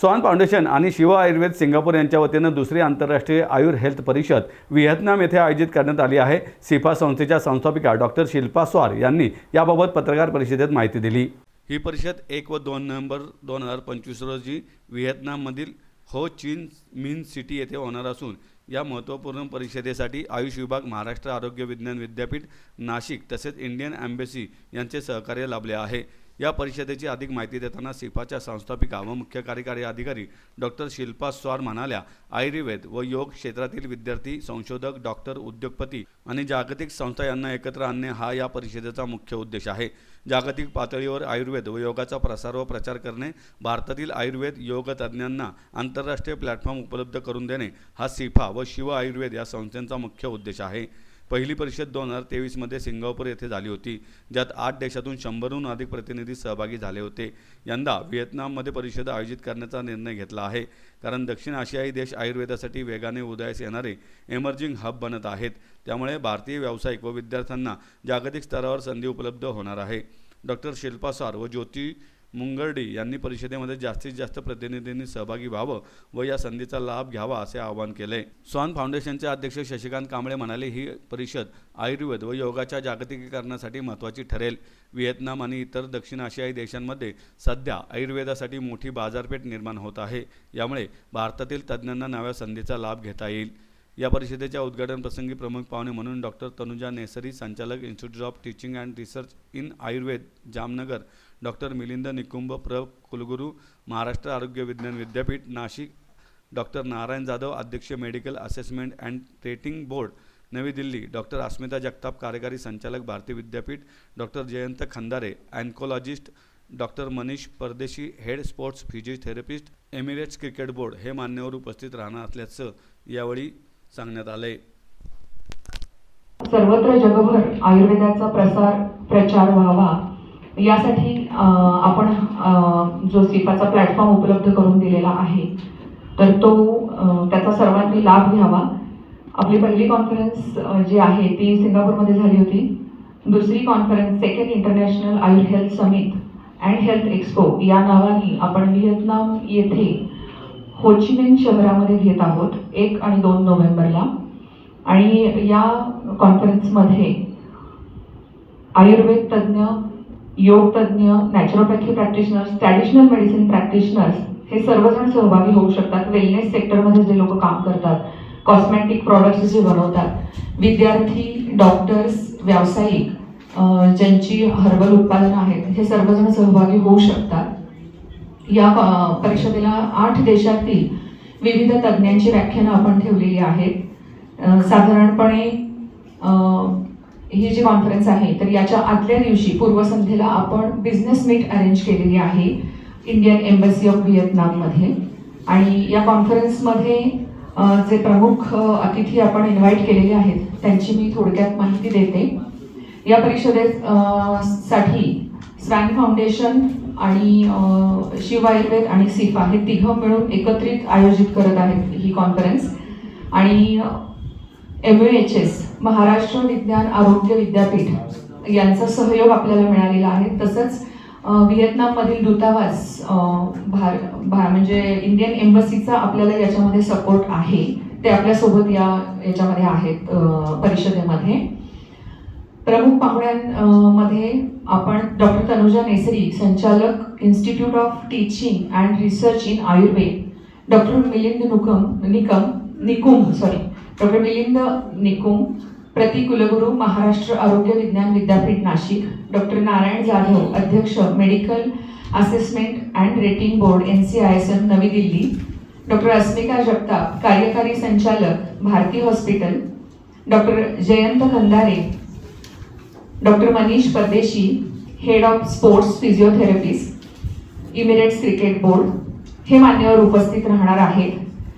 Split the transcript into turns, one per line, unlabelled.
Swan foundation आणि Shiva Ayurveda Singapore यांच्या वतीनं दुसरी आंतरराष्ट्रीय आयुर हेल्थ परिषद व्हिएतनाम येथे आयोजित करण्यात आली आहे. सिफा संस्थेच्या संस्थापिका डॉक्टर शिल्पा स्वार यांनी याबाबत पत्रकार परिषदेत माहिती दिली. ही परिषद एक व दोन नोव्हेंबर दोन हजार पंचवीस रोजी व्हिएतनाममधील हो चिन मिन सिटी येथे होणार असून या महत्त्वपूर्ण परिषदेसाठी आयुष विभाग महाराष्ट्र आरोग्य विज्ञान विद्यापीठ नाशिक तसेच इंडियन ॲम्बेसी यांचे सहकार्य लाभले आहे. या परिषदेची अधिक माहिती देताना सिफाच्या संस्थापिका व मुख्य कार्यकारी अधिकारी डॉक्टर शिल्पा स्वार म्हणाल्या आयुर्वेद व योग क्षेत्रातील विद्यार्थी संशोधक डॉक्टर उद्योगपती आणि जागतिक संस्था यांना एकत्र आणणे हा या परिषदेचा मुख्य उद्देश आहे. जागतिक पातळीवर आयुर्वेद व योगाचा प्रसार व प्रचार करणे भारतातील आयुर्वेद योग तज्ज्ञांना आंतरराष्ट्रीय प्लॅटफॉर्म उपलब्ध करून देणे हा सिफा व शिव आयुर्वेद या संस्थांचा मुख्य उद्देश आहे. पहिली परिषद दोन हजार तेवीसमध्ये सिंगापूर येथे झाली होती ज्यात आठ देशातून शंभरहून अधिक प्रतिनिधी सहभागी झाले होते. यंदा व्हिएतनाममध्ये परिषद आयोजित करण्याचा निर्णय घेतला आहे कारण दक्षिण आशियाई देश आयुर्वेदासाठी वेगाने उदयास येणारे एमर्जिंग हब बनत आहेत. त्यामुळे भारतीय व्यावसायिक व विद्यार्थ्यांना जागतिक स्तरावर संधी उपलब्ध होणार आहे. डॉक्टर शिल्पा सार व ज्योती मुंगर्डी यांनी परिषदेमध्ये जास्तीत जास्त प्रतिनिधींनी सहभागी व्हावं व या संधीचा लाभ घ्यावा असे आवाहन केले. स्वान फाउंडेशनचे अध्यक्ष शशिकांत कांबळे म्हणाले ही परिषद आयुर्वेद व योगाच्या जागतिकीकरणासाठी महत्त्वाची ठरेल. व्हिएतनाम आणि इतर दक्षिण आशियाई देशांमध्ये सध्या आयुर्वेदासाठी मोठी बाजारपेठ निर्माण होत आहे. यामुळे भारतातील तज्ज्ञांना नव्या संधीचा लाभ घेता येईल. या परिषदेच्या उद्घाटन प्रसंगी प्रमुख पाहुणे म्हणून डॉक्टर तनुजा नेसरी संचालक Institute of Teaching and Research in Ayurveda Jamnagar doctor Milind Nikumbh प्र. कुलगुरू महाराष्ट्र आरोग्य विज्ञान विद्यापीठ नाशिक. डॉक्टर नारायण जाधव अध्यक्ष medical assessment and rating board Navi Delhi. Doctor Asmita Jagtap कार्यकारी संचालक Bharati Vidyapeeth. Doctor Jayant Khandare oncologist. Doctor Manish Pardeshi head sports physiotherapist. Emirates cricket board हे मान्यवर उपस्थित राहणार असल्याचं यावेळी सांगण्यात आलं
सर्वत्र जगभर आयुर्वेदाचा प्रसार प्रचार व्हावा यासाठी आपण जो सिफाचा प्लॅटफॉर्म उपलब्ध करून दिलेला आहे तर तो त्याचा सर्वांनी लाभ घ्यावा. आपली पहिली कॉन्फरन्स जी आहे ती सिंगापूरमध्ये झाली होती. दुसरी conference second international Ayur health summit and health expo या नावाने आपण व्हिएतनाम येथे होचिमिन शहरामध्ये घेत आहोत एक आणि दोन नोव्हेंबरला. आणि या कॉन्फरन्समध्ये आयुर्वेद तज्ज्ञ yoga naturopathy practitioners traditional medicine practitioners हे सर्वजण सहभागी होऊ शकतात. वेलनेस सेक्टरमध्ये जे लोक काम करतात कॉस्मेटिक प्रॉडक्ट्स जे बनवतात विद्यार्थी डॉक्टर्स व्यावसायिक ज्यांची हर्बल उत्पादनं आहेत हे सर्वजण सहभागी होऊ शकतात. या परिषदेला आठ देशातील विविध तज्ज्ञांची व्याख्यानं आपण ठेवलेली आहेत. साधारणपणे ही जी कॉन्फरन्स आहे तर याच्या आदल्या दिवशी पूर्वसंध्येला आपण बिझनेस मीट अरेंज केलेली आहे इंडियन एम्बसी ऑफ व्हिएतनाममध्ये आणि या कॉन्फरन्समध्ये जे प्रमुख अतिथी आपण इन्व्हाइट केलेले आहेत त्यांची मी थोडक्यात माहिती देते. या परिषदेत साठी स्वॅन फाउंडेशन आणि शिव आयुर्वेद आणि सिफा हे तिघं मिळून एकत्रित आयोजित करत आहेत ही कॉन्फरन्स आणि M H S Maharashtra Vigyan Arogya Vidyapeeth यांचा सहयोग आपल्याला मिळालेला आहे. तसंच व्हिएतनाममधील दूतावास भार भा म्हणजे इंडियन एम्बसीचा आपल्याला याच्यामध्ये सपोर्ट आहे. ते आपल्यासोबत या याच्यामध्ये आहेत परिषदेमध्ये. प्रमुख पाहुण्यांमध्ये आपण डॉक्टर तनुजा नेसरी संचालक Institute of Teaching and Research in Ayurveda. Doctor Milind Nukam Nikam Nikum sorry doctor Milind Nikum प्रति कुलगुरू महाराष्ट्र आरोग्य विज्ञान विद्यापीठ नाशिक डॉक्टर नारायण जाधव अध्यक्ष medical assessment and rating board N C I S M Navi Delhi. Doctor Asmika Jagtap कार्यकारी संचालक Bharati hospital. Doctor Jayant Khandare doctor Manish Pardeshi head of sports physiotherapist Emirates cricket board. हे मान्यवर उपस्थित राहणार आहेत.